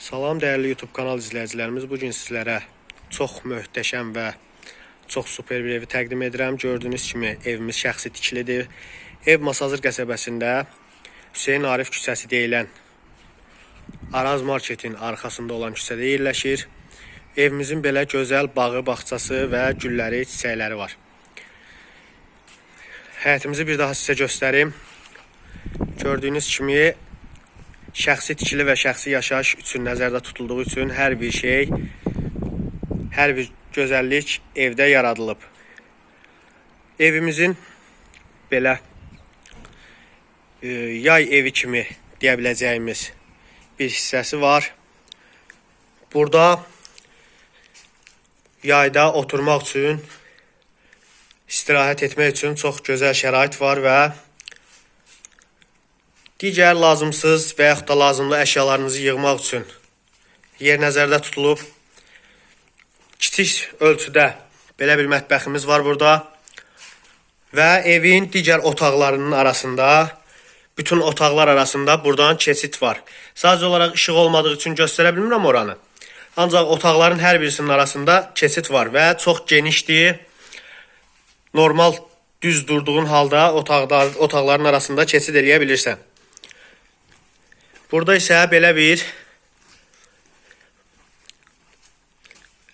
Salam dəyərli YouTube kanal izləyicilərimiz. Bu gün sizlərə çox möhtəşəm və çox super bir evi təqdim edirəm. Gördüyünüz kimi evimiz şəxsi tikilidir. Ev Masazır qəsəbəsində Hüseyn Arif küçəsi deyilən Araz Marketin arxasında olan küçədə yerləşir. Evimizin belə gözəl bağı, bağçası və gülləri, çiçəkləri var. Həyətimizi bir daha sizə göstərim. Gördüyünüz kimi şəxsi tikili və şəxsi yaşayış üçün nəzərdə tutulduğu üçün hər bir şey, hər bir gözəllik evdə yaradılıb. Evimizin belə e, yay evi kimi deyə biləcəyimiz bir hissəsi var. Burada yayda oturmaq üçün, istirahət etmək üçün çox gözəl şərait var və digər lazımsız və yaxud da lazımlı əşyalarınızı yığmaq üçün yer nəzərdə tutulub. Kiçik ölçüdə belə bir mətbəximiz var burada. Və evin digər otaqlarının arasında, bütün otaqlar arasında buradan keçid var. Sadəcə olaraq işıq olmadığı üçün göstərə bilmirəm oranı. Ancaq otaqların hər birisinin arasında keçid var və çox genişdir. Normal düz durduğun halda otaqda, otaqların arasında keçid eləyə bilirsən. Burada isə belə bir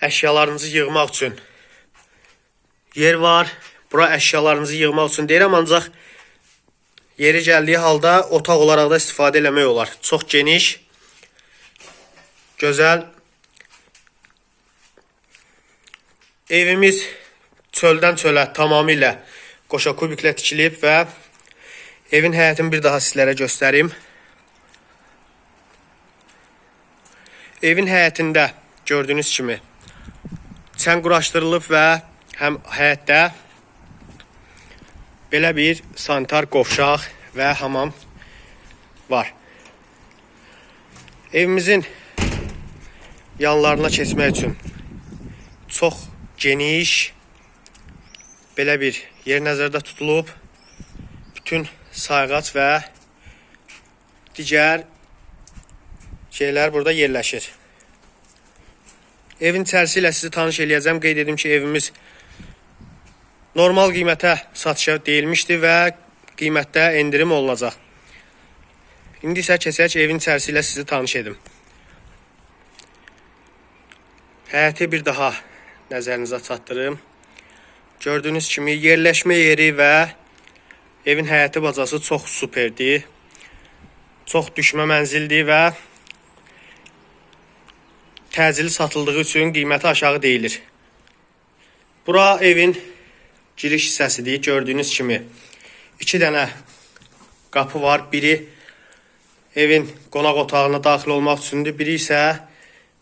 əşyalarınızı yığmaq üçün yer var. Bura əşyalarınızı yığmaq üçün deyirəm, ancaq yeri gəldiyi halda otaq olaraq da istifadə eləmək olar. Çox geniş, gözəl. Evimiz çöldən çölə tamamilə qoşa kubiklə tikilib və evin həyətini bir daha sizlərə göstərim. Evin həyətində gördüyünüz kimi çən quraşdırılıb və həm həyətdə belə bir sanitar qovşaq və hamam var. Evimizin yanlarına keçmək üçün çox geniş belə bir yer nəzərdə tutulub. Bütün sayğac və digər şeyler burada yerləşir. Evin içərisi sizi tanış eləyəcəm. Qeyd edim ki, evimiz normal qiymətə satışa deyilmişdi və qiymətdə endirim olunacaq. İndi isə keçək evin içərisi sizi tanış edim. Həyəti bir daha nəzərinizə çatdırım. Gördüyünüz kimi yerləşmə yeri və evin həyəti bacası çox superdir. Çox düşmə mənzildir və təcili satıldığı üçün qiyməti aşağı deyilir. Bura evin giriş hissəsidir. Gördüyünüz kimi iki dənə qapı var. Biri evin qonaq otağına daxil olmaq üçündür. Biri isə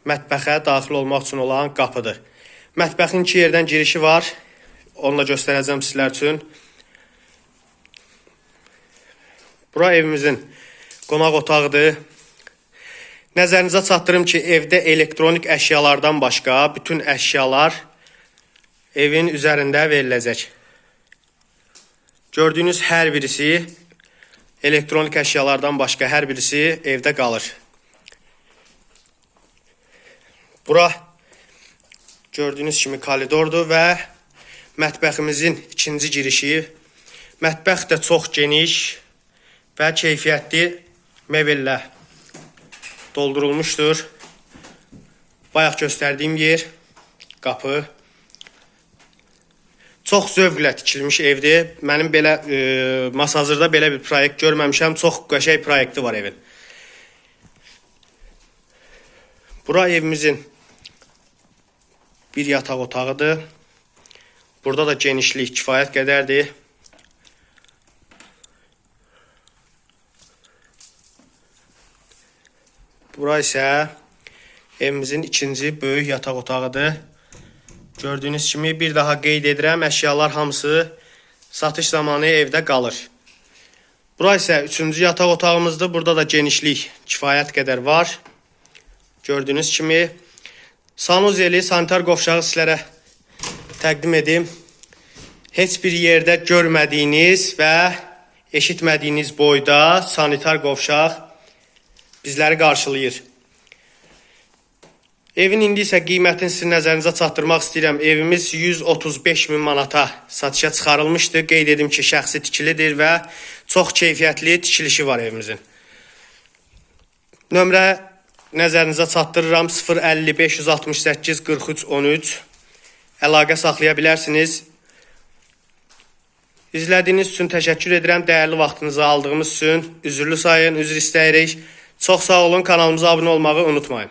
mətbəxə daxil olmaq üçün olan qapıdır. Mətbəxin iki yerdən girişi var. Onu da göstərəcəm sizlər üçün. Bura evimizin qonaq otağıdır. Nəzərinizə çatdırım ki, evdə elektronik əşyalardan başqa bütün əşyalar evin üzərində veriləcək. Gördüyünüz hər birisi elektronik əşyalardan başqa hər birisi evdə qalır. Bura gördüyünüz kimi koridordur və mətbəximizin ikinci girişi. Mətbəx də çox geniş və keyfiyyətli mebellə doldurulmuştur. Bayaq göstərdiyim yer, qapı. Çox zövqlə tikilmiş evdir. Mənim belə e, Masazırda belə bir proyekt görməmişəm. Çox qəşəng proyekti var evin. Bura evimizin bir yataq otağıdır. Burada da genişlik kifayət qədərdir. Bura isə evimizin ikinci böyük yataq otağıdır. Gördüyünüz kimi bir daha qeyd edirəm, əşyalar hamısı satış zamanı evdə qalır. Bura isə üçüncü yataq otağımızdır. Burada da genişlik kifayət qədər var. Gördüyünüz kimi sanuzeli sanitar qovşağı sizlərə təqdim edim. Heç bir yerdə görmədiyiniz və eşitmədiyiniz boyda sanitar qovşaq bizləri qarşılayır. Evin indi isə qiymətini sizin nəzərinizə çatdırmaq istəyirəm. Evimiz 135 min manata satışa çıxarılmışdı. Qeyd edim ki, şəxsi tikilidir və çox keyfiyyətli tikilişi var evimizin. Nömrə nəzərinizə çatdırıram 050 568 43 13. Əlaqə saxlaya bilərsiniz. İzlədiyiniz üçün təşəkkür edirəm. Dəyərli vaxtınızı aldığımız üçün üzrlü sayın, üzr istəyirik. Çox sağ olun. Kanalımıza abunə olmağı unutmayın.